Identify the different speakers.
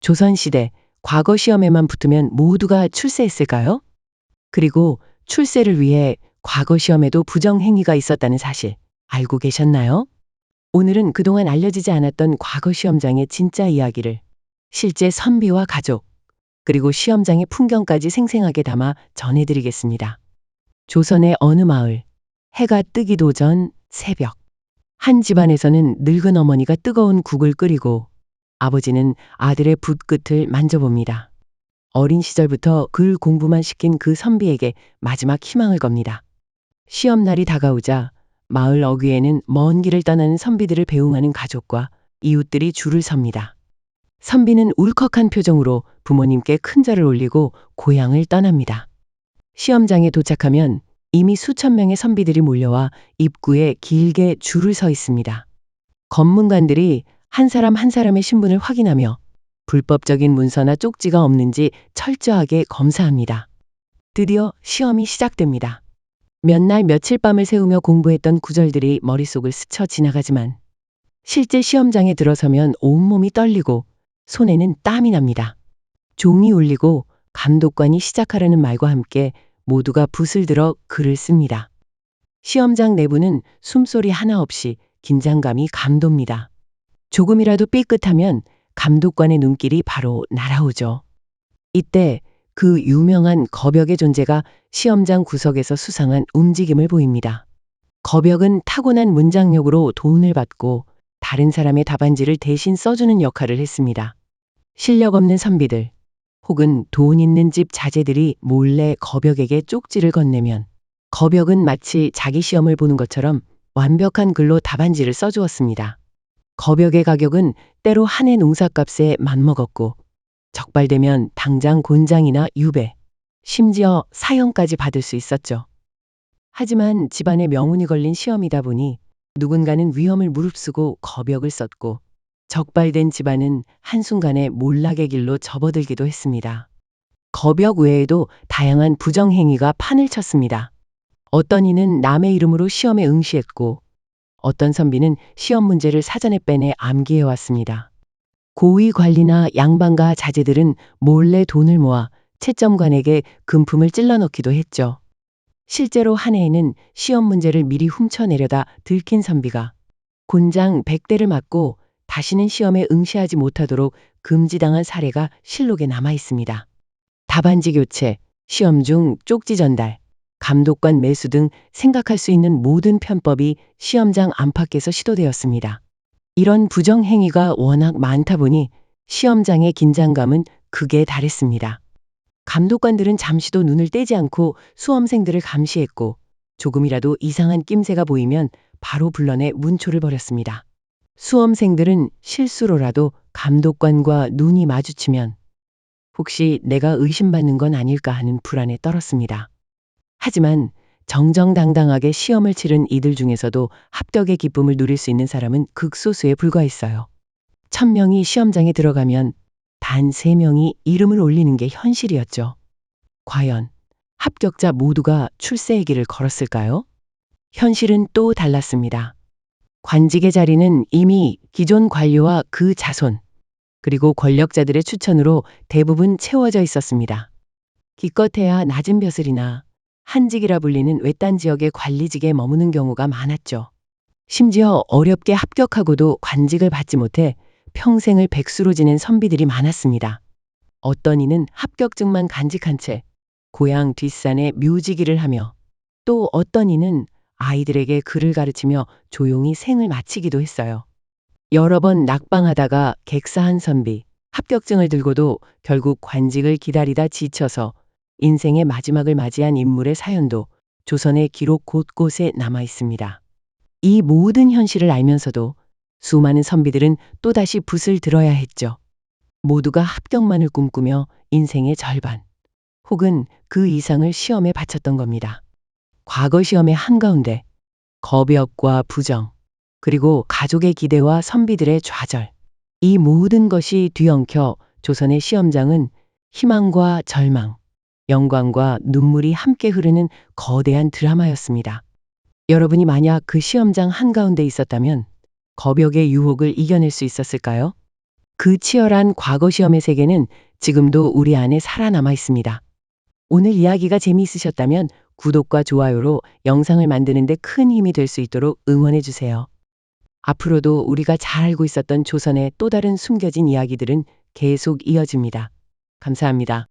Speaker 1: 조선시대 과거 시험에만 붙으면 모두가 출세했을까요? 그리고 출세를 위해 과거 시험에도 부정행위가 있었다는 사실 알고 계셨나요? 오늘은 그동안 알려지지 않았던 과거 시험장의 진짜 이야기를 실제 선비와 가족, 그리고 시험장의 풍경까지 생생하게 담아 전해드리겠습니다. 조선의 어느 마을, 해가 뜨기도 전 새벽. 한 집안에서는 늙은 어머니가 뜨거운 국을 끓이고 아버지는 아들의 붓끝을 만져봅니다. 어린 시절부터 글 공부만 시킨 그 선비에게 마지막 희망을 겁니다. 시험날이 다가오자 마을 어귀에는 먼 길을 떠나는 선비들을 배웅하는 가족과 이웃들이 줄을 섭니다. 선비는 울컥한 표정으로 부모님께 큰 절을 올리고 고향을 떠납니다. 시험장에 도착하면 이미 수천 명의 선비들이 몰려와 입구에 길게 줄을 서 있습니다. 검문관들이 한 사람 한 사람의 신분을 확인하며 불법적인 문서나 쪽지가 없는지 철저하게 검사합니다. 드디어 시험이 시작됩니다. 몇 날 며칠 밤을 새우며 공부했던 구절들이 머릿속을 스쳐 지나가지만 실제 시험장에 들어서면 온몸이 떨리고 손에는 땀이 납니다. 종이 울리고 감독관이 시작하라는 말과 함께 모두가 붓을 들어 글을 씁니다. 시험장 내부는 숨소리 하나 없이 긴장감이 감돕니다. 조금이라도 삐끗하면 감독관의 눈길이 바로 날아오죠. 이때 그 유명한 거벽의 존재가 시험장 구석에서 수상한 움직임을 보입니다. 거벽은 타고난 문장력으로 돈을 받고 다른 사람의 답안지를 대신 써주는 역할을 했습니다. 실력 없는 선비들 혹은 돈 있는 집 자제들이 몰래 거벽에게 쪽지를 건네면 거벽은 마치 자기 시험을 보는 것처럼 완벽한 글로 답안지를 써주었습니다. 거벽의 가격은 때로 한 해 농사값에 맞먹었고 적발되면 당장 곤장이나 유배, 심지어 사형까지 받을 수 있었죠. 하지만 집안의 명운이 걸린 시험이다 보니 누군가는 위험을 무릅쓰고 거벽을 썼고 적발된 집안은 한순간에 몰락의 길로 접어들기도 했습니다. 거벽 외에도 다양한 부정행위가 판을 쳤습니다. 어떤 이는 남의 이름으로 시험에 응시했고 어떤 선비는 시험 문제를 사전에 빼내 암기해 왔습니다. 고위 관리나 양반가 자제들은 몰래 돈을 모아 채점관에게 금품을 찔러 넣기도 했죠. 실제로 한 해에는 시험 문제를 미리 훔쳐내려다 들킨 선비가 곤장 100대를 맞고 다시는 시험에 응시하지 못하도록 금지당한 사례가 실록에 남아 있습니다. 답안지 교체, 시험 중 쪽지 전달, 감독관 매수 등 생각할 수 있는 모든 편법이 시험장 안팎에서 시도되었습니다. 이런 부정행위가 워낙 많다 보니 시험장의 긴장감은 극에 달했습니다. 감독관들은 잠시도 눈을 떼지 않고 수험생들을 감시했고 조금이라도 이상한 낌새가 보이면 바로 불러내 문초를 벌였습니다. 수험생들은 실수로라도 감독관과 눈이 마주치면 혹시 내가 의심받는 건 아닐까 하는 불안에 떨었습니다. 하지만 정정당당하게 시험을 치른 이들 중에서도 합격의 기쁨을 누릴 수 있는 사람은 극소수에 불과했어요. 천명이 시험장에 들어가면 단 세명이 이름을 올리는 게 현실이었죠. 과연 합격자 모두가 출세의 길을 걸었을까요? 현실은 또 달랐습니다. 관직의 자리는 이미 기존 관료와 그 자손, 그리고 권력자들의 추천으로 대부분 채워져 있었습니다. 기껏해야 낮은 벼슬이나 한직이라 불리는 외딴 지역의 관리직에 머무는 경우가 많았죠. 심지어 어렵게 합격하고도 관직을 받지 못해 평생을 백수로 지낸 선비들이 많았습니다. 어떤 이는 합격증만 간직한 채 고향 뒷산에 묘지기를 하며 또 어떤 이는 아이들에게 글을 가르치며 조용히 생을 마치기도 했어요. 여러 번 낙방하다가 객사한 선비, 합격증을 들고도 결국 관직을 기다리다 지쳐서 인생의 마지막을 맞이한 인물의 사연도 조선의 기록 곳곳에 남아 있습니다. 이 모든 현실을 알면서도 수많은 선비들은 또다시 붓을 들어야 했죠. 모두가 합격만을 꿈꾸며 인생의 절반 혹은 그 이상을 시험에 바쳤던 겁니다. 과거 시험의 한가운데 거벽과 부정, 그리고 가족의 기대와 선비들의 좌절, 이 모든 것이 뒤엉켜 조선의 시험장은 희망과 절망, 영광과 눈물이 함께 흐르는 거대한 드라마였습니다. 여러분이 만약 그 시험장 한가운데 있었다면 거벽의 유혹을 이겨낼 수 있었을까요? 그 치열한 과거 시험의 세계는 지금도 우리 안에 살아남아 있습니다. 오늘 이야기가 재미있으셨다면 구독과 좋아요로 영상을 만드는데 큰 힘이 될 수 있도록 응원해 주세요. 앞으로도 우리가 잘 알고 있었던 조선의 또 다른 숨겨진 이야기들은 계속 이어집니다. 감사합니다.